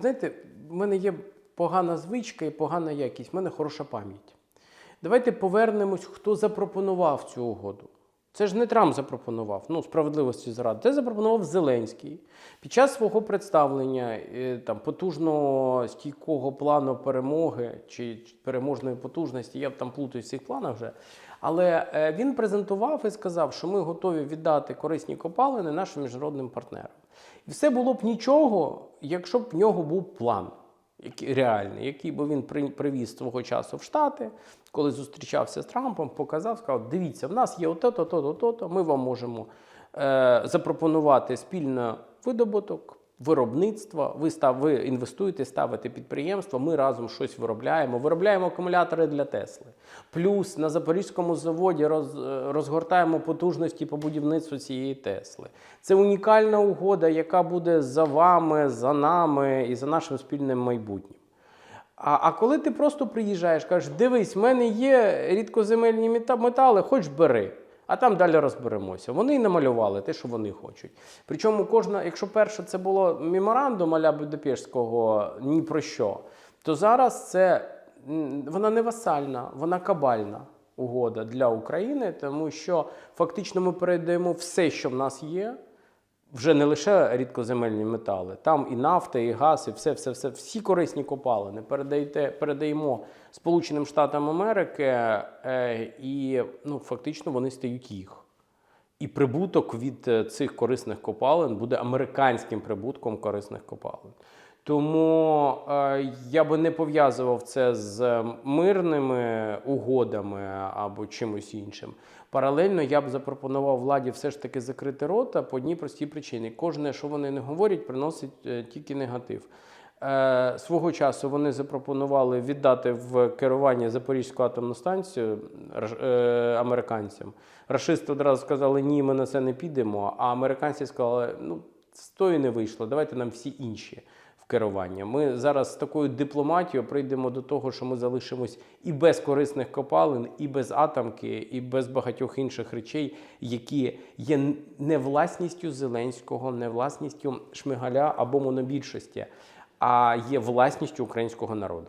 Знаєте, в мене є погана звичка і погана якість, в мене хороша пам'ять. Давайте повернемось, хто запропонував цю угоду. Це ж не Трамп запропонував, ну, справедливості заради. Це запропонував Зеленський. Під час свого представлення е, там, потужного стійкого плану перемоги чи переможної потужності, я б там плутаюсь в цих планах вже. Але е, він презентував і сказав, що ми готові віддати корисні копалини нашим міжнародним партнерам. І все було б нічого, якщо б в нього був план який, реальний, який би він привіз свого часу в Штати, коли зустрічався з Трампом, показав, сказав: дивіться, в нас є ото-то, то-то, то-то, ми вам можемо е, запропонувати спільно видобуток. Виробництва, ви став, ви інвестуєте, ставите підприємство, ми разом щось виробляємо. Виробляємо акумулятори для Тесли. Плюс на Запорізькому заводі роз, е, розгортаємо потужності по будівництву цієї Тесли. Це унікальна угода, яка буде за вами, за нами і за нашим спільним майбутнім. А, а коли ти просто приїжджаєш, кажеш, дивись, в мене є рідкоземельні мета- метали, хоч бери. А там далі розберемося. Вони намалювали те, що вони хочуть. Причому кожна, якщо перше це було меморандум аля Будапештського ні про що, то зараз це вона не васальна, вона кабальна угода для України, тому що фактично ми передаємо все, що в нас є, вже не лише рідкоземельні метали, там і нафта, і газ, і все, все, все, всі корисні копалини передаєте, передаємо Сполученим Штатам Америки, е, і ну, фактично вони стають їх. І прибуток від е, цих корисних копалин буде американським прибутком корисних копалин. Тому е, я би не пов'язував це з мирними угодами або чимось іншим. Паралельно я б запропонував владі все ж таки закрити рота по одній простій причині. Кожне, що вони не говорять, приносить е, тільки негатив. Е, свого часу вони запропонували віддати в керування Запорізьку атомну станцію е, американцям. Рашисти одразу сказали, ні, ми на це не підемо. А американці сказали, ну, з тої не вийшло, давайте нам всі інші керування. Ми зараз з такою дипломатією прийдемо до того, що ми залишимось і без корисних копалин, і без атомки, і без багатьох інших речей, які є не власністю Зеленського, не власністю Шмигаля або монобільшості, а є власністю українського народу.